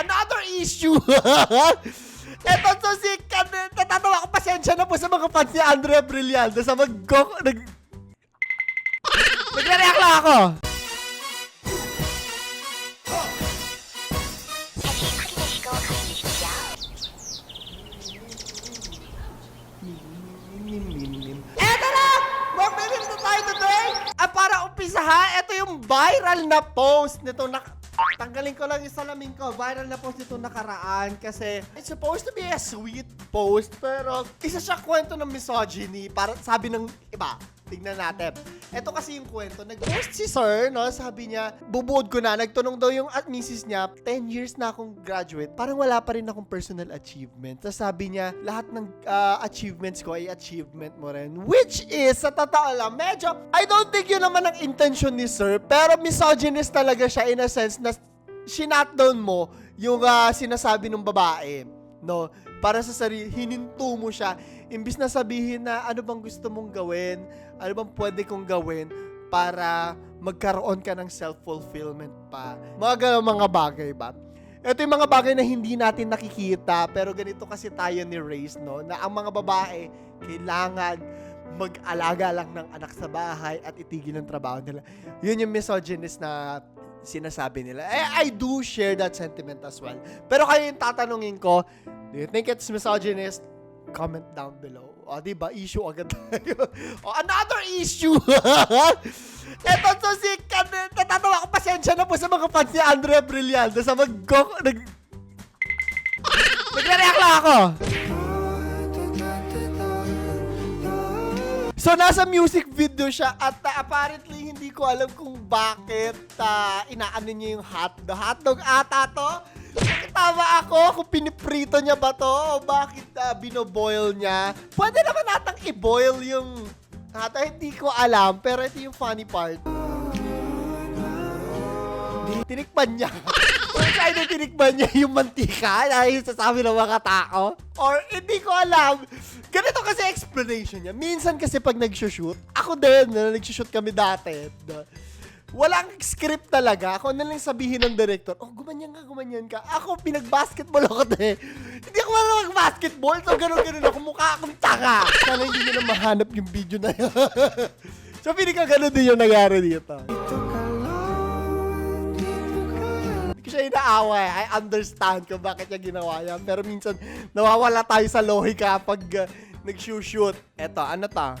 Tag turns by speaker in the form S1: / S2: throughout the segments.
S1: another issue. Eto so si natatawa ko pasensya na po sa mga fans ni Andrea Brillantes sa mag nag Nagre-react lang ako. Eto na! Tayo today! Ah, para umpisa ha, ito yung viral na post nito na... Tanggalin ko lang yung salamin ko. Viral na post nito nakaraan kasi it's supposed to be a sweet post pero isa siya kwento ng misogyny para sabi ng iba. Tingnan natin. Ito kasi yung kwento. Nag-post si sir, no? Sabi niya, bubuod ko na. Nagtanong daw yung at misis niya, 10 years na akong graduate. Parang wala pa rin akong personal achievement. Tapos sabi niya, lahat ng ah, achievements ko ay achievement mo rin. Which is, sa totoo lang, medyo, I don't think yun naman ang intention ni sir. Pero misogynist talaga siya in a sense na shinutdown mo yung ah, sinasabi ng babae. No? Para sa sarili, hininto mo siya. Imbis na sabihin na ano bang gusto mong gawin, ano bang pwede kong gawin para magkaroon ka ng self-fulfillment pa. Mga ganun mga bagay ba? Ito yung mga bagay na hindi natin nakikita, pero ganito kasi tayo ni Race, no? Na ang mga babae, kailangan mag-alaga lang ng anak sa bahay at itigil ang trabaho nila. Yun yung misogynist na sinasabi nila. Eh, I do share that sentiment as well. Pero kayo yung tatanungin ko, do you think it's misogynist? Comment down below. O, di ba? Issue agad tayo. o, another issue! Eto, so si kan natatawa ko pasensya na po sa mga fans ni Andrea Brillantes sa mag nag Nagre-react lang ako. So, nasa music video siya at uh, apparently hindi ko alam kung bakit uh, inaano niya yung hotdog. Hotdog ata to? Tama ako kung piniprito niya ba to o bakit uh, binoboil niya. Pwede naman natang i-boil yung hotdog. Hindi ko alam pero ito yung funny part. Tinikman niya. Or either tinikman niya yung mantika na yung sasabi ng mga tao. Or hindi ko alam. Ganito kasi explanation niya. Minsan kasi pag nag-shoot, ako din, na nag-shoot kami dati. na Walang script talaga. Ako na lang sabihin ng director, oh, gumanyan ka, gumanyan ka. Ako, pinag-basketball ako de. Hindi ako marunong mag-basketball. So, ganun-ganun ako. Mukha akong tanga. Sana hindi nyo na mahanap yung video na yun. so, piling ka ganun din yung nangyari dito. Hindi siya inaawa eh. I understand kung bakit niya ginawa yan. Pero minsan, nawawala tayo sa lohika pag uh, nag-shoot. Eto, ano ta?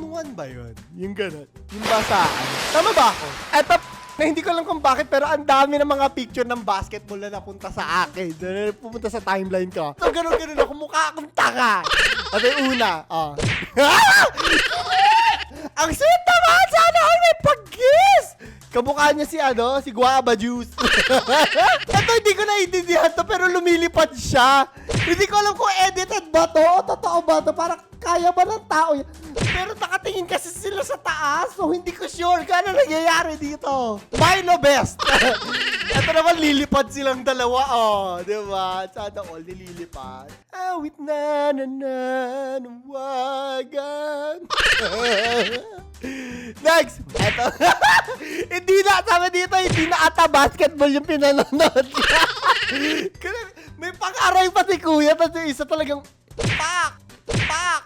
S1: Juan ba yun? Yung gano'n. Yung basaan. Tama ba ako? Eto, na hindi ko alam kung bakit, pero ang dami ng mga picture ng basketball na napunta sa akin. Pumunta sa timeline ko. So, gano'n-gano'n ako. Mukha akong tanga. At una, oh. ang sweet naman! Sana all may pag-kiss! Kamukha niya si ano, si Guava Juice. Ito hindi ko naiintindihan to pero lumilipad siya. Hindi ko alam kung edited ba to o totoo ba to. Parang kaya ba ng tao yan? Pero nakatingin kasi sila sa taas so hindi ko sure kung ano nangyayari dito. Milo best. Ito naman lilipad silang dalawa oh, di ba? Sana all nililipad. Awit na na na wagan. Next! Eto. hindi na, sabi dito, hindi na ata basketball yung pinanonood niya. May pang-aray pa si kuya, tapos yung isa talagang, pak! Pak!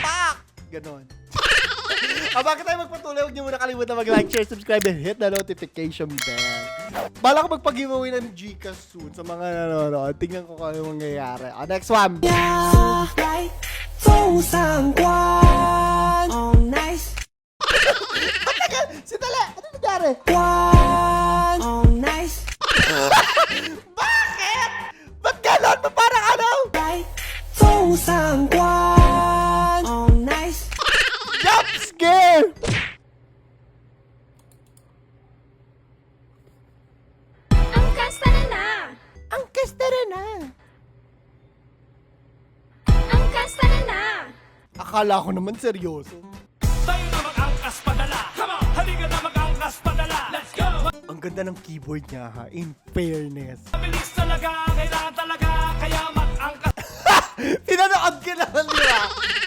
S1: Pak! Ganon. ah, bakit tayo magpatuloy? Huwag niyo muna kalimutan mag-like, share, subscribe, and hit the notification bell. Bala ko magpag-giveaway ng Gcash soon sa mga nanonood. Tingnan ko kung ano mangyayari. Oh, next one.
S2: Yeah, like, All nice.
S1: si Tala, ano
S3: nangyari? Wow.
S1: Akala ko naman seryoso.
S4: Tayo na mag-angkas padala Come on! Halika na mag-angkas padala Let's go!
S1: Ang ganda ng keyboard niya ha, in fairness.
S4: Bilis talaga, kailangan talaga, kaya mag-angkas.
S1: Pinanood ko naman?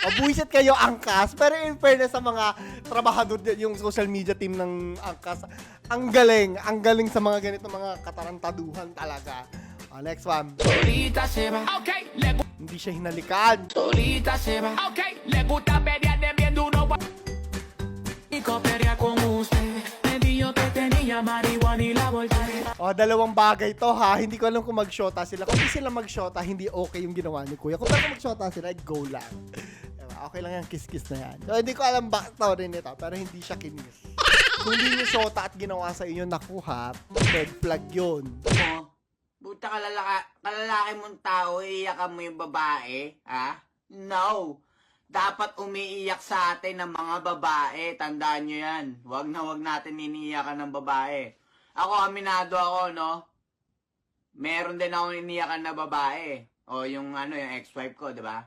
S1: O, buwisit kayo, Angkas. Pero in fairness sa mga trabahador, yung social media team ng Angkas, ang galing. Ang galing sa mga ganito mga katarantaduhan talaga. O, next one.
S4: Solita se va, ok, le, gu-
S1: Hindi siya hinalikan.
S4: solita se va, ok, le gusta pelear de bien duro. Y coopera con usted, me dijo que tenía marihuana y la volteé.
S1: O, dalawang bagay to ha. Hindi ko alam kung mag-shota sila. Kung di sila mag-shota, hindi okay yung ginawa ni Kuya. Kung talaga mag-shota sila, go lang. Diba? Okay lang yung kiss-kiss na yan. So, hindi ko alam backstory nito, pero hindi siya kinis. Kung hindi niyo shota at ginawa sa inyo, nakuha, red flag yun.
S5: Mo, buta kalalaka, kalalaki mong tao, iiyakan mo yung babae, ha? No. Dapat umiiyak sa atin ng mga babae. Tandaan nyo yan. Huwag na huwag natin iniiyakan ng babae. Ako, aminado ako, no? Meron din ako iniiyakan na babae. O yung ano, yung ex-wife ko, di ba?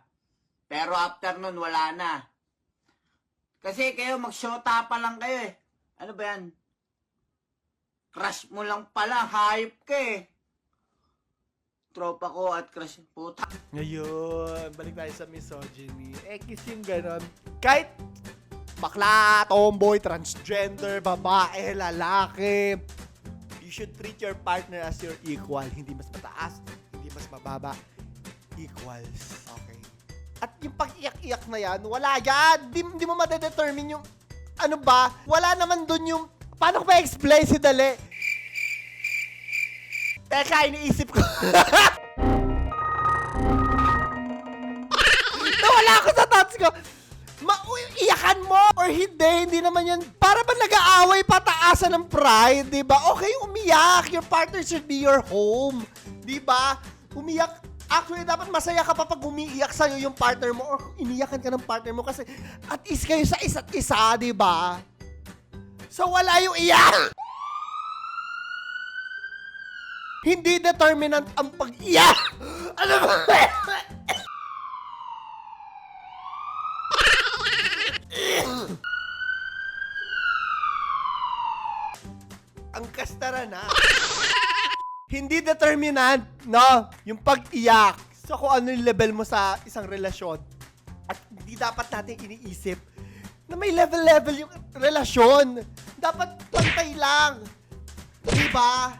S5: Pero after nun, wala na. Kasi kayo, mag-shota pa lang kayo eh. Ano ba yan? Crush mo lang pala, hype ka eh. Tropa ko at crush, puta.
S1: Ngayon, balik tayo sa misogyny. Eh, kiss yung ganon. Kahit bakla, tomboy, transgender, babae, lalaki, you should treat your partner as your equal. Hindi mas mataas, hindi mas mababa. Equals. Okay. At yung pag-iyak-iyak na yan, wala yan. Di, di mo madedetermine yung, ano ba, wala naman dun yung, paano ko ba explain si Dali? Teka, iniisip ko. Nawala ako sa thoughts ko. Ma iyakan mo or hindi, hindi naman yan. Para ba nag-aaway pataasan ng pride, di ba? Okay, umiyak. Your partner should be your home. Di ba? Umiyak. Actually, dapat masaya ka pa pag umiiyak sa'yo yung partner mo or iniyakan ka ng partner mo kasi at least kayo sa isa't isa, di ba? So, wala yung iyak. Hindi determinant ang pag-iyak. Ano ba? ang kastara na. Hindi determinant, no? Yung pag-iyak. So kung ano yung level mo sa isang relasyon. At hindi dapat natin iniisip na may level-level yung relasyon. Dapat pantay lang. Di ba?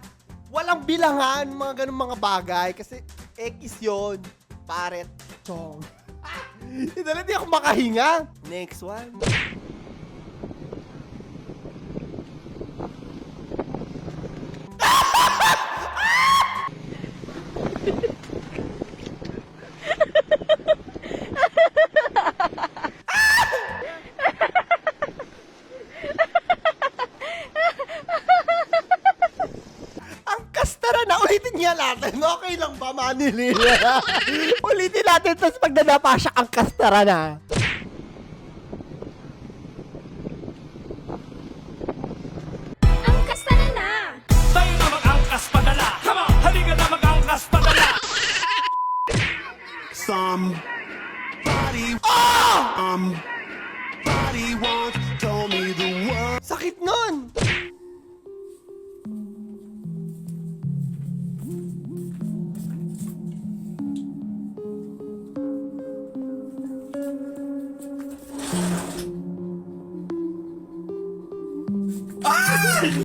S1: Walang bilangan mga ganung mga bagay kasi X yun. Paret. Chong. Hindi na di ako makahinga. Next one. Ang kastara na. Ulitin niya natin. Okay lang ba, Manilin? Ulitin natin. Tapos pag nanapa siya, ang kastara na.
S3: Ang kasta na!
S4: Tayo na mag-angkas padala. Come on, halika na mag-angkas padala.
S2: Somebody,
S1: Oh!
S2: somebody once told me the world.
S1: Sakit nun!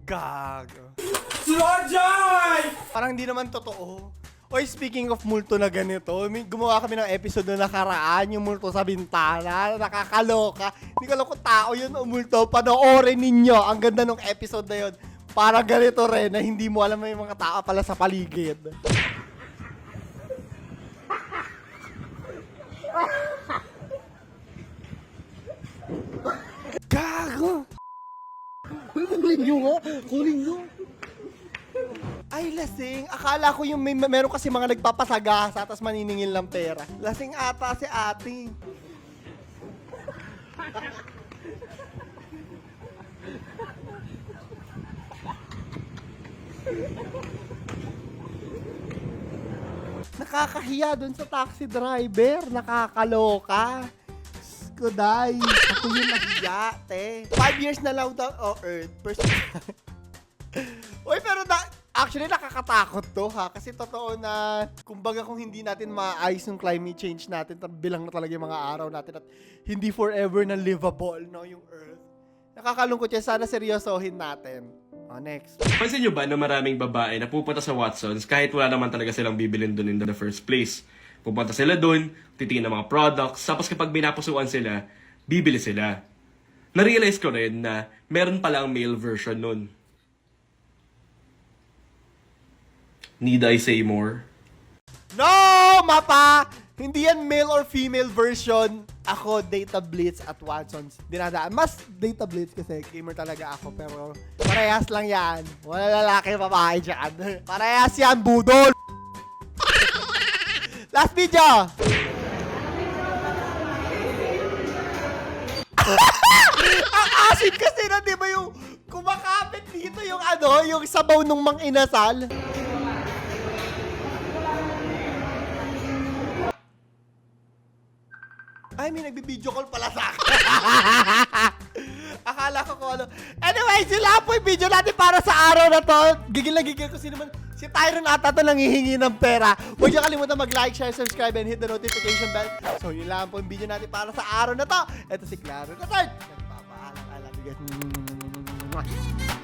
S1: Gago. Parang hindi naman totoo. Oy, speaking of multo na ganito, may gumawa kami ng episode na nakaraan, yung multo sa bintana, nakakaloka. Hindi ko alam kung tao yun o multo. Panoorin ninyo, ang ganda ng episode na yun. Para ganito rin, na hindi mo alam may mga tao pala sa paligid. Gago! Kunin nyo nga! Kunin nyo! Ay, lasing. Akala ko yung may, meron kasi mga nagpapasagasa tapos maniningil ng pera. Lasing ata si ate. Nakakahiya dun sa taxi driver. Nakakaloka. Kuday. Ako yung nahiya, te. Five years na lang daw. Oh, Earth. First... Uy, Actually, nakakatakot to ha. Kasi totoo na, kumbaga kung hindi natin maayos yung climate change natin, bilang na talaga yung mga araw natin at hindi forever na livable, no, yung Earth. Nakakalungkot yan. Sana seryosohin natin. Oh, next.
S6: Pansin nyo ba na maraming babae na pupunta sa Watsons kahit wala naman talaga silang bibilin doon in the first place? Pupunta sila doon, titingin ng mga products, tapos kapag binapusuan sila, bibili sila. Na-realize ko rin na meron palang male version nun. Need I say more?
S1: No, mapa! Hindi yan male or female version. Ako, Data Blitz at Watsons. Dinadaan. Mas Data Blitz kasi gamer talaga ako. Pero parehas lang yan. Wala lalaki, babae dyan. Parehas yan, budol! Last video! Ang asin kasi na, di ba yung kumakapit dito yung ano, yung sabaw nung mang inasal. Ay, may nagbibideo call pala sa akin. Akala ko kung ano. Anyway, sila po yung video natin para sa araw na to. Gigil na gigil ko sino man. Si Tyron ata to nangihingi ng pera. Huwag niyo kalimutan mag-like, share, subscribe, and hit the notification bell. So, yun lang po yung video natin para sa araw na to. Ito si Claro na third. Nagpapaalam. I love you guys.